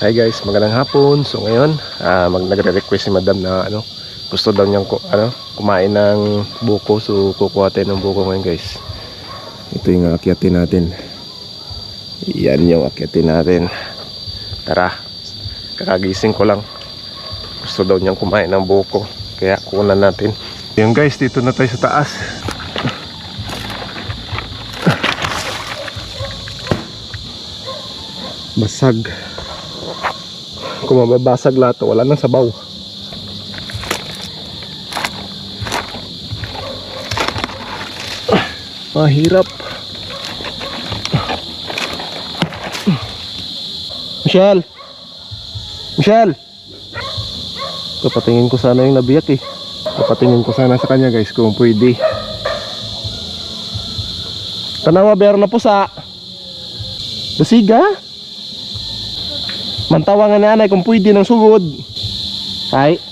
Hi guys, magandang hapon. So ngayon, ah mag nagre-request si Madam na ano, gusto daw niyang ano, kumain ng buko. So kukuha tayo ng buko ngayon guys. Ito yung akyatin natin. Yan yung akyatin natin. Tara, kakagising ko lang. Gusto daw niyang kumain ng buko. Kaya kunan natin. Yan guys, dito na tayo sa taas. Basag. Kung mababasag lahat, wala nang sabaw. Mahirap. Michelle! Michelle! Papatingin ko sana yung nabiyak eh. Papatingin ko sana sa kanya guys kung pwede. Tanawa, bear na po sa... Basiga? Mantawa nga ni anay kung pwede ng sugod. Ay.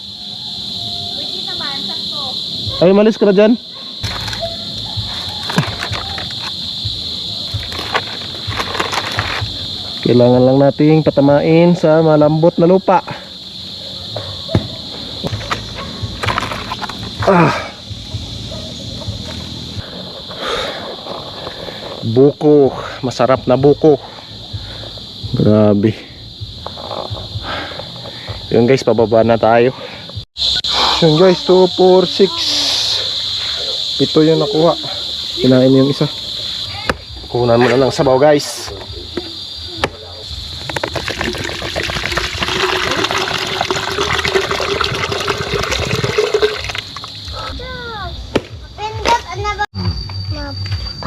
Pwede naman, sakto. Ay, malis ka na dyan. Kailangan lang nating patamain sa malambot na lupa. Ah. Buko, masarap na buko. Grabe. Yun guys, pababa na tayo. Yun guys, 2, 4, 6 Pito yung nakuha Kinain yung isa Kunan mo na lang sabaw guys?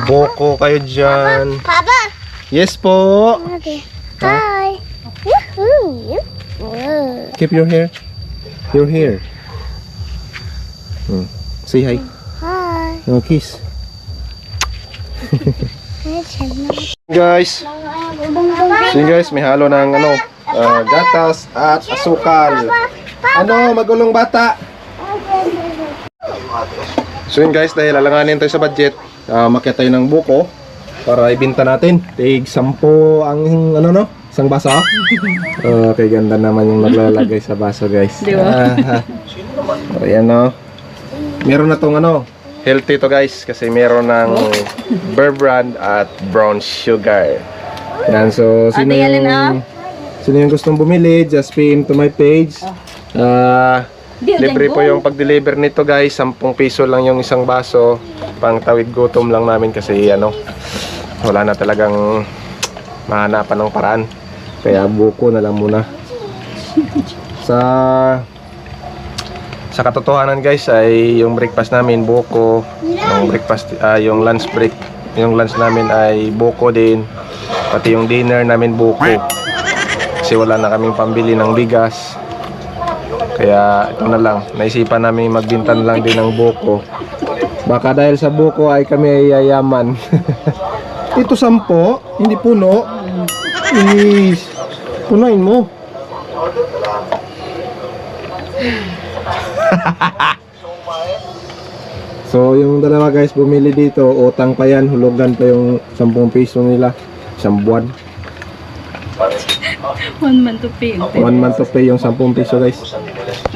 Boko kayo dyan Papa! Yes po Okay. Hi! Woohoo! Keep your hair. Your hair. Hmm. Say hi. Hi! no, Kiss. Guys. So yun guys, may halo ng ano ah, Gatas at asukal. Ano, magulong bata? So yun guys, dahil alanganin tayo sa budget, uh, makyat tayo ng buko para ibenta natin. Tig 10 ang ano no, isang baso. okay, ganda naman yung maglalagay sa baso guys. Di ba? Ayan no. Meron na tong ano, healthy to guys kasi meron ng Bear Brand at brown sugar. Yan, so sino Ate yung, sino yung gustong bumili, just pin to my page. Ah, Di, Libre dyan po go. yung pag-deliver nito guys 10 piso lang yung isang baso Pang tawid gutom lang namin kasi ano Wala na talagang mahanapan ng paraan Kaya buko na lang muna. Sa Sa katotohanan guys ay yung breakfast namin buko. Yung breakfast ah, yung lunch break Yung lunch namin ay buko din. Pati yung dinner namin buko. Kasi wala na kaming pambili ng bigas. Kaya ito na lang, naisipan namin magbintan lang din ng buko. Baka dahil sa buko ay kami ay yayaman. ito sampo, hindi puno. Is, punain mo. so yung dalawa guys bumili dito, utang pa yan, hulugan pa yung 10 piso nila. Isang buwan. One month to pay. One month to pay yung 10 piso guys.